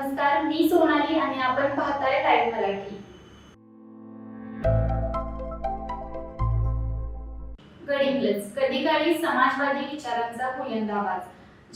नमस्कार मी सोनाली आणि आपण पाहताय लाईव्ह मराठी. गडिंग्लज कधी काळी समाजवादी विचारांचा बुलंद आवाज.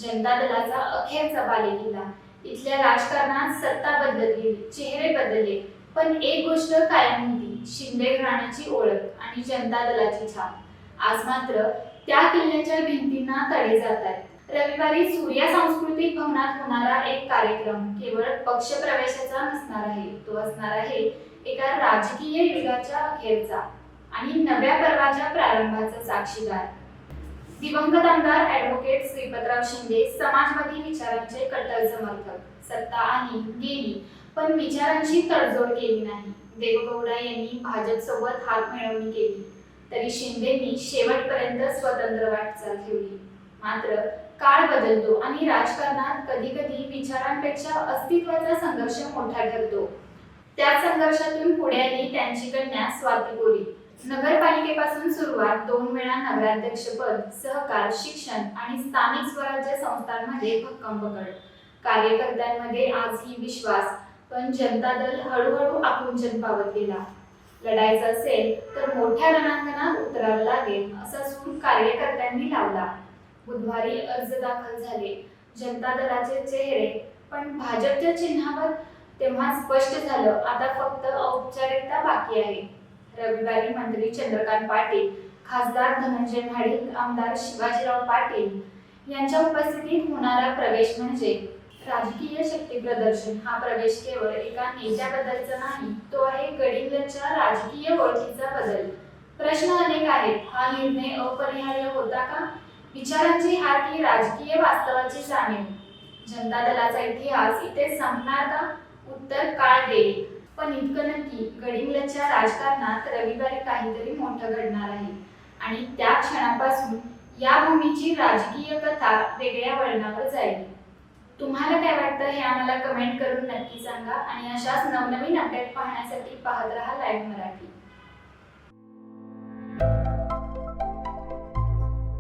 जनता दलाचा अखेरचा बालेकिल्ला इथल्या राजकारणात सत्ता बदलली चेहरे बदलले पण एक गोष्ट कायम होती शिंदे घराण्याची ओळख आणि जनता दलाची छाप. आज मात्र त्या किल्ल्याच्या भिंतींना तडे जात आहेत रविवारी सूर्या सांस्कृतिक भवनात होणारा एक कार्यक्रम केवळ पक्ष प्रवेशाचा नसणार आहे तो असणार आहे एका राजकीय युगाच्या अखेरचा आणि नव्या पर्वाच्या प्रारंभाचा साक्षीदार. दिवंगत आमदार ऍडव्होकेट श्रीपतराव शिंदे समाजवादी विचारांचे कट्टर समर्थक सत्ता आली गेली पण विचारांची तडजोड केली नाही. देवगौडा यांनी भाजप सोबत हात मिळवणी केली. तरी शिंदेनी शेवटपर्यंत स्वतंत्र वाटचाल ठेवली. मात्र काळ बदलतो आणि राजकारणात कधी कधी विचारांपेक्षा अस्तित्वाचा संघर्ष मोठा ठरतो. त्या संघर्षातून पुढे आली त्यांची कन्या स्वाती गोरी नगरपालिकेपासून सुरुवात दोन वेळा नगराध्यक्षपद सहकार शिक्षण आणि स्थानिक स्वराज्य संस्थांमध्ये भक्कम पकड. कार्यकर्त्यांमध्ये आजही विश्वास पण जनता दल हळूहळू आकुंचन पावत गेला लढायचं असेल तर मोठ्या रणांगणात उतरावं लागेल असा सूर कार्यकर्त्यांनी लावला. बुधवारी अर्ज दाखल झाले. जनता दलाचे चेहरे पण भाजपच्या चिन्हावर तेव्हा स्पष्ट झालं आता फक्त औपचारिकता बाकी आहे. रविवारी मंत्री चंद्रकांत पाटील खासदार धनंजय महाडिक आमदार शिवाजीराव पाटील यांच्या उपस्थितीत होणारा प्रवेश म्हणजे राजकीय शक्ती प्रदर्शन. हा प्रवेश केवळ एका नेत्याबद्दलचा नाही तो आहे गडिंग्लजच्या राजकीय ओळखीचा बदल. प्रश्न अनेक आहेत. हा निर्णय अपरिहार्य होता का? विचारांची हार की राजकीय वास्तवाची जाणीव. जनता दलाचा इतिहास इथे संपणार का? उत्तर काळ देईल. पण इतकं नक्की गडिंगलच्या राजकारणात रविवारी काहीतरी मोठं घडणार आहे. आणि त्या क्षणापासून या भूमीची राजकीय कथा वेगळ्या वळणावर जाईल. तुम्हाला काय वाटतं हे आम्हाला कमेंट करून नक्की सांगा. आणि अशाच नवनवीन अपडेट पाहण्यासाठी पाहत राहा लाईव्ह मराठी.